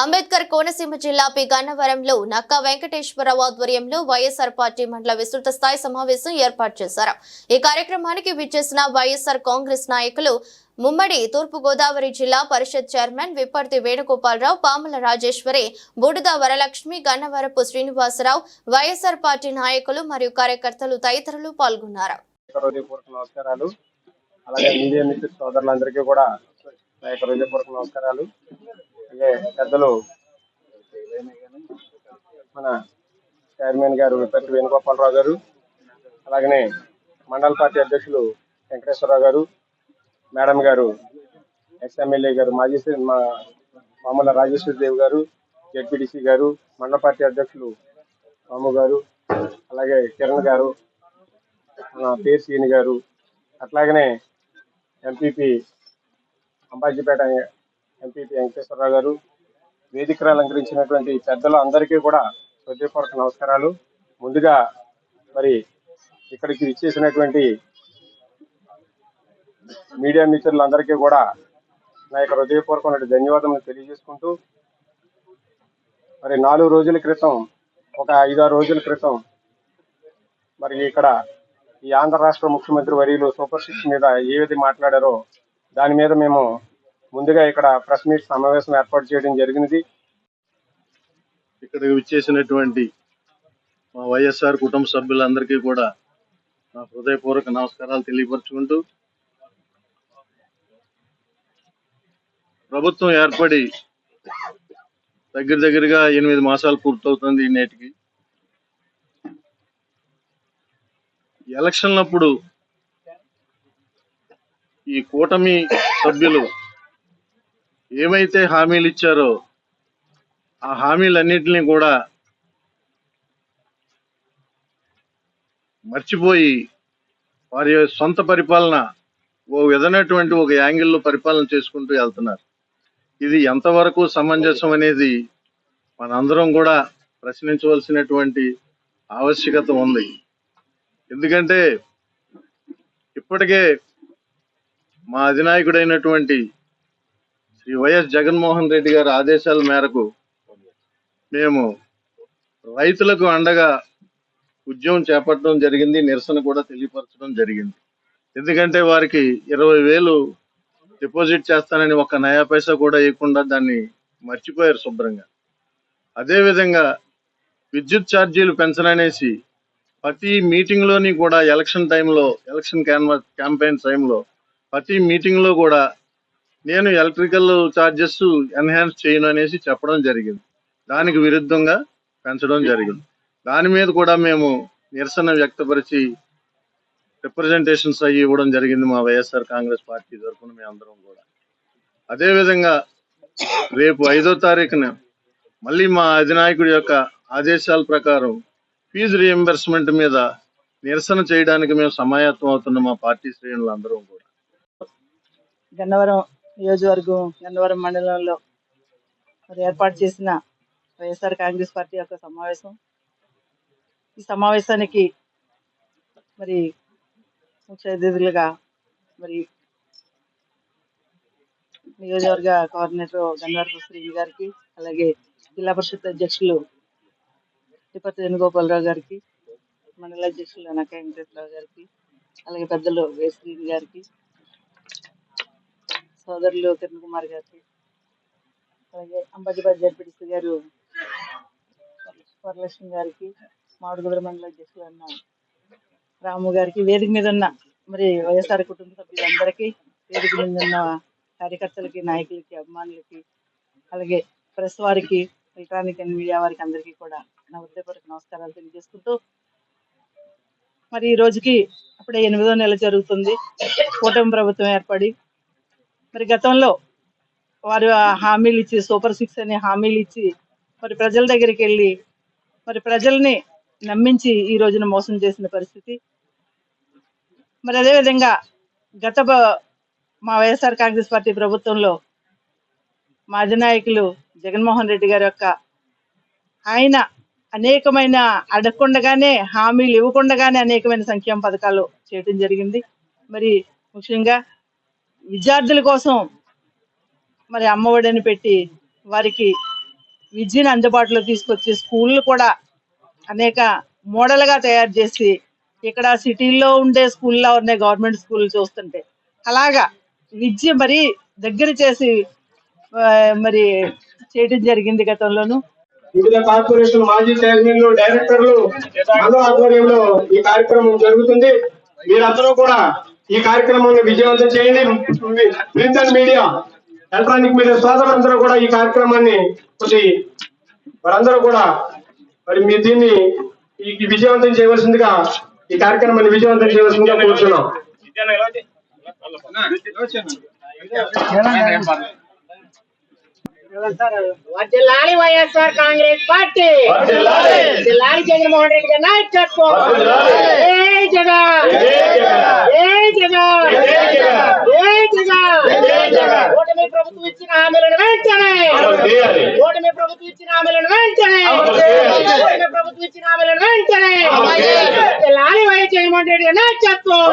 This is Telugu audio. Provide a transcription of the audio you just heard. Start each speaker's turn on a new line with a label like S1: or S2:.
S1: అంబేద్కర్ కోనసీమ జిల్లా పి గన్నవరంలో నక్కా వెంకటేశ్వరరావు ఆధ్వర్యంలో వైఎస్ఆర్ పార్టీ మండల విస్తృత స్థాయి సమావేశం ఏర్పాటు చేశారు. ఈ కార్యక్రమానికి విచ్చేసిన వైఎస్ఆర్ కాంగ్రెస్ నాయకులు ముమ్మడి తూర్పు గోదావరి జిల్లా పరిషత్ chairman Vipparthi Venugopalarao Pamula Rajeswari Budida Varalakshmi Gannavarapu Srinivasarao YSR party నాయకులు మరియు కార్యకర్తలు తదితరులు పాల్గొన్నారు.
S2: నమస్కారాలు. అలాగే మీడియా సోదరులందరికీ కూడా నమస్కారాలు. పెద్దలు మన చైర్మన్ గారు విపత్తి వేణుగోపాలరావు గారు అలాగనే మండల పార్టీ అధ్యక్షులు వెంకటేశ్వరరావు గారు మేడం గారు ఎక్స్ఎమ్మెల్యే గారు మాజీ మా మామూలు రాజేశ్వరదేవి గారు జెడ్పీటీసీ గారు మండల పార్టీ అధ్యక్షులు మాము గారు అలాగే కిరణ్ గారు మన పేరు శ్రీని గారు అట్లాగనే ఎంపీపీ అంబాజీపేట ఎంపీపీ వెంకటేశ్వరరావు గారు వేదికలు అలంకరించినటువంటి పెద్దలు అందరికీ కూడా హృదయపూర్వక నమస్కారాలు. ముందుగా మరి ఇక్కడికి ఇచ్చేసినటువంటి మీడియా మిత్రులందరికీ కూడా నా యొక్క హృదయపూర్వకమైన ధన్యవాదములు తెలియజేసుకుంటూ మరి నాలుగు రోజుల క్రితం ఒక ఐదారు రోజుల క్రితం మరి ఇక్కడ ఈ ఆంధ్ర రాష్ట్ర ముఖ్యమంత్రి వర్యులు సూపర్ సిక్స్ మీద ఏ విధంగా మాట్లాడారో దాని మీద మేము ముందుగా ఇక్కడ ప్రెస్ మీట్ సమావేశం ఏర్పాటు చేయడం జరిగినది.
S3: ఇక్కడికి విచ్చేసినటువంటి మా వైఎస్ఆర్ కుటుంబ సభ్యులందరికీ కూడా నా హృదయపూర్వక నమస్కారాలు తెలియపరుచుకుంటూ ప్రభుత్వం ఏర్పడి దగ్గర దగ్గరగా ఎనిమిది మాసాలు పూర్తవుతుంది నేటికి. ఎలక్షన్లప్పుడు ఈ కూటమి సభ్యులు ఏమైతే హామీలు ఇచ్చారో ఆ హామీలన్నింటినీ కూడా మర్చిపోయి వారి సొంత పరిపాలన ఓ విధమైనటువంటి ఒక యాంగిల్లో పరిపాలన చేసుకుంటూ వెళ్తున్నారు. ఇది ఎంతవరకు సమంజసం అనేది మనందరం కూడా ప్రశ్నించవలసినటువంటి ఆవశ్యకత ఉంది. ఎందుకంటే ఇప్పటికే మా అధినాయకుడైనటువంటి ఈ వైఎస్ జగన్మోహన్ రెడ్డి గారి ఆదేశాల మేరకు మేము రైతులకు అండగా ఉద్యమం చేపట్టడం జరిగింది నిరసన కూడా తెలియపరచడం జరిగింది. ఎందుకంటే వారికి ఇరవై వేలు డిపాజిట్ చేస్తానని ఒక నయా పైసా కూడా ఇవ్వకుండా దాన్ని మర్చిపోయారు శుభ్రంగా. అదేవిధంగా విద్యుత్ ఛార్జీలు పెంచననేసి ప్రతి మీటింగ్లోని కూడా ఎలక్షన్ టైంలో ఎలక్షన్ క్యాన్వా క్యాంపెయిన్ టైంలో ప్రతి మీటింగ్లో కూడా నేను ఎలక్ట్రికల్ ఛార్జెస్ ఎన్హాన్స్ చేయను అనేసి చెప్పడం జరిగింది. దానికి విరుద్ధంగా పెంచడం జరిగింది. దాని మీద కూడా మేము నిరసన వ్యక్తపరిచి రిప్రజెంటేషన్స్ అవి ఇవ్వడం జరిగింది మా వైఎస్ఆర్ కాంగ్రెస్ పార్టీ తరఫున మీ అందరం కూడా. అదేవిధంగా రేపు ఐదో తారీఖున మళ్ళీ మా అధినాయకుడి యొక్క ఆదేశాల ప్రకారం ఫీజు రియంబర్స్మెంట్ మీద నిరసన చేయడానికి మేము సమాయత్తం అవుతున్న మా పార్టీ శ్రేణులు అందరం కూడా.
S4: గన్నవరం నియోజకవర్గం గన్నవరం మండలంలో మరి ఏర్పాటు చేసిన వైఎస్ఆర్ కాంగ్రెస్ పార్టీ యొక్క సమావేశం. ఈ సమావేశానికి మరి ముఖ్య అతిథులుగా మరి నియోజకవర్గ కోఆర్డినేటర్ గన్నవరపు శ్రీ గారికి అలాగే జిల్లా పరిషత్ అధ్యక్షులు తిరుపతి వేణుగోపాలరావు గారికి మండల అధ్యక్షులు నక్క వెంకటేశ్వరరావు గారికి అలాగే పెద్దలు వే గారికి సోదరులు కిరణ్ కుమార్ గారికి అలాగే అంబాజీబాద్ జడ్పీటీసీ గారు వరలక్ష్మి గారికి మామిడిగుడ్ర మండల అధ్యక్షులు అన్న రాము గారికి వేదిక మీద ఉన్న మరి వైఎస్ఆర్ కుటుంబ సభ్యులందరికీ వేదిక మీద ఉన్న కార్యకర్తలకి నాయకులకి అభిమానులకి అలాగే ప్రెస్ వారికి ఎలక్ట్రానిక్ అండ్ మీడియా వారికి అందరికీ కూడా నా హృదయపూర్వక నమస్కారాలు తెలియజేసుకుంటూ మరి ఈ రోజుకి అప్పుడే ఎనిమిదో నెల జరుగుతుంది. కూటమి ప్రభుత్వం ఏర్పడి మరి గతంలో వారు ఆ హామీలు ఇచ్చి సూపర్ సిక్స్ అనే హామీలు ఇచ్చి మరి ప్రజల దగ్గరికి వెళ్ళి మరి ప్రజల్ని నమ్మించి ఈ రోజున మోసం చేసిన పరిస్థితి. మరి అదేవిధంగా గత బ- మా వైఎస్ఆర్ కాంగ్రెస్ పార్టీ ప్రభుత్వంలో మా అధినాయకులు జగన్మోహన్ రెడ్డి గారి యొక్క ఆయన అనేకమైన అడగకుండగానే హామీలు ఇవ్వకుండగానే అనేకమైన సంక్షేమ పథకాలు చేయడం జరిగింది. మరి ముఖ్యంగా విద్యార్థుల కోసం మరి అమ్మఒడిని పెట్టి వారికి విద్యను అందుబాటులో తీసుకొచ్చి స్కూళ్ళు కూడా అనేక మోడల్గా తయారు చేసి ఇక్కడ సిటీల్లో ఉండే స్కూల్లో ఉన్నాయి గవర్నమెంట్ స్కూల్ చూస్తుంటే అలాగా విద్య మరి దగ్గర చేసి మరి చేయడం జరిగింది గతంలోను.
S2: వివిధ కార్పొరేషన్ మాజీ చైర్మన్లు డైరెక్టర్లు ఆధ్వర్యంలో ఈ కార్యక్రమం జరుగుతుంది. మీరందరూ కూడా ఈ కార్యక్రమాన్ని విజయవంతం చేయండి. Print and media electronic media సోదరులందరూ కూడా ఈ కార్యక్రమాన్ని కొద్ది వారందరూ కూడా మరి మీ దీన్ని ఈ విజయవంతం చేయవలసిందిగా ఈ కార్యక్రమాన్ని విజయవంతం చేయవలసిందిగా కోరుతున్నాం
S5: వర్ధిల్లాలి వైఎస్ఆర్ కాంగ్రెస్ పార్టీ. వర్ధిల్లాలి జగన్మోహన్ రెడ్డి గారి నాయకత్వం. జగన్! జై జగన్! ఓటమి ప్రభుత్వం ఇచ్చిన హామీలను వెంటనే! ఓటమి ప్రభుత్వం ఇచ్చిన హామీలను వెంటనే! ఓటమి ప్రభుత్వం ఇచ్చిన హామీలను వెంటనే! వర్ధిల్లాలి వైఎస్ జగన్మోహన్ రెడ్డి నాయకత్వం